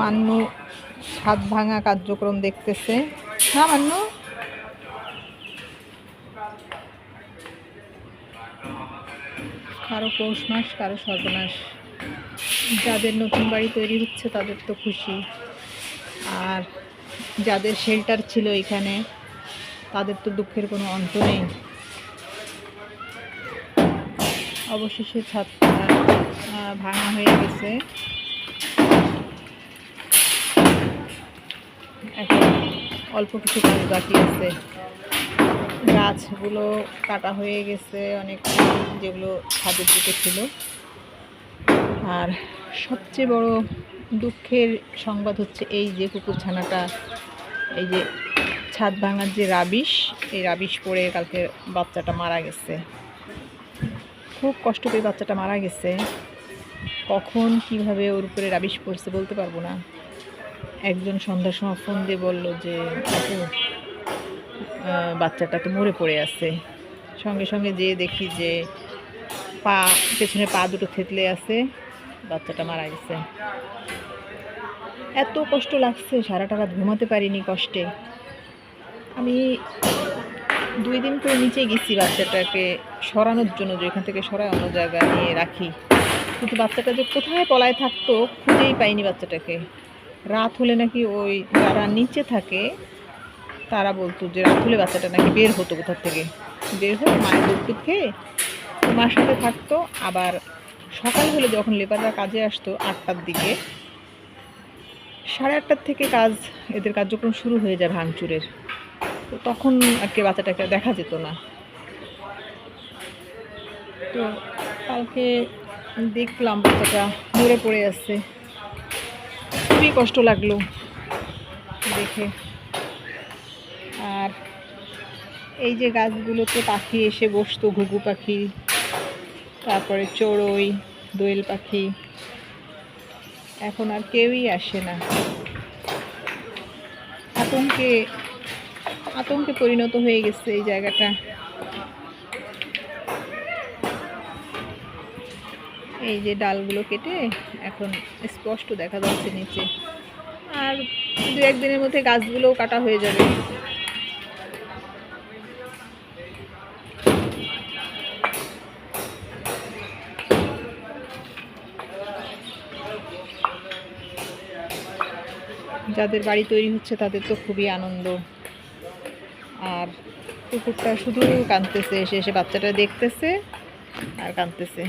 মান্নু ছাদ ভাঙা কার্যক্রম দেখতেছে। না মান্নু কারও পৌষ মাস, কারও সর্বনাশ। যাদের নতুন বাড়ি তৈরি হচ্ছে তাদের তো খুশি। আর যাদের শেল্টার ছিল এখানে, তাদের তো দুঃখের কোনো অন্ত নেই। অবশেষে ছাদটা ভাঙা হয়ে গেছে। অল্প কিছু কাজ বাকি আছে। গাছগুলো কাটা হয়ে গেছে অনেক যেগুলো ছাদের দিকে ছিল। আর সবচেয়ে বড় দুঃখের সংবাদ হচ্ছে এই যে কুকুরছানাটা, এই যে ছাদ ভাঙার যে রাবিশ, এই রাবিশ পড়ে কালকে বাচ্চাটা মারা গেছে। খুব কষ্ট পেয়ে বাচ্চাটা মারা গেছে। কখন কীভাবে ওর উপরে রাবিশ পড়ছে বলতে পারব না। একজন সন্ধ্যার সময় ফোন দিয়ে বলল যে বাচ্চাটা তো মরে পড়ে আছে। সঙ্গে সঙ্গে যেয়ে দেখি যে পা, পেছনে পা দুটো থেতলে আছে, বাচ্চাটা মারা গেছে। এত কষ্ট লাগছে, সারাটা রাত ঘুমাতে পারিনি কষ্টে। আমি দুই দিন করে নিচে গেছি বাচ্চাটাকে সরানোর জন্য, যে এখান থেকে সরায় অন্য জায়গায় নিয়ে রাখি। কিন্তু বাচ্চাটা যে কোথায় পলায় থাকতো, খুঁজেই পাইনি বাচ্চাটাকে। রাত হলে নাকি ওই যারা নিচে থাকে, তারা বলতো যে রাত হলে বাচ্চাটা নাকি বের হতো কোথার থেকে। বের হয়ে মায়ের দুধ খেয়ে মার সাথে থাকতো। আবার সকাল হলে যখন লেবাররা কাজে আসতো আটটার দিকে, সাড়ে আটটার থেকে কাজ, এদের কার্যক্রম শুরু হয়ে যায় ভাঙচুরের। তো তখন আর কি বাচ্চাটাকে দেখা যেত না। তো কালকে দেখলাম বাচ্চাটা মরে পড়ে আছে। খুবই কষ্ট লাগল দেখে। আর এই যে গাছগুলোতে পাখি এসে বসতো, ঘুঘু পাখি, তারপরে চড়ই, দোয়েল পাখি, এখন আর কেউই আসে না। আতঙ্কে আতঙ্কে পরিণত হয়ে গেছে এই জায়গাটা। এই যে ডালগুলো কেটে এখন স্পষ্ট দেখা যাচ্ছে নিচে। আর দু একদিনের মধ্যে গাছগুলোও কাটা হয়ে যাবে। যাদের বাড়ি তৈরি হচ্ছে তাদের তো খুবই আনন্দ। আর কুকুরটা শুধু কাঁদতেছে এসে এসে বাচ্চাটা দেখতেছে আর কাঁদতেছে।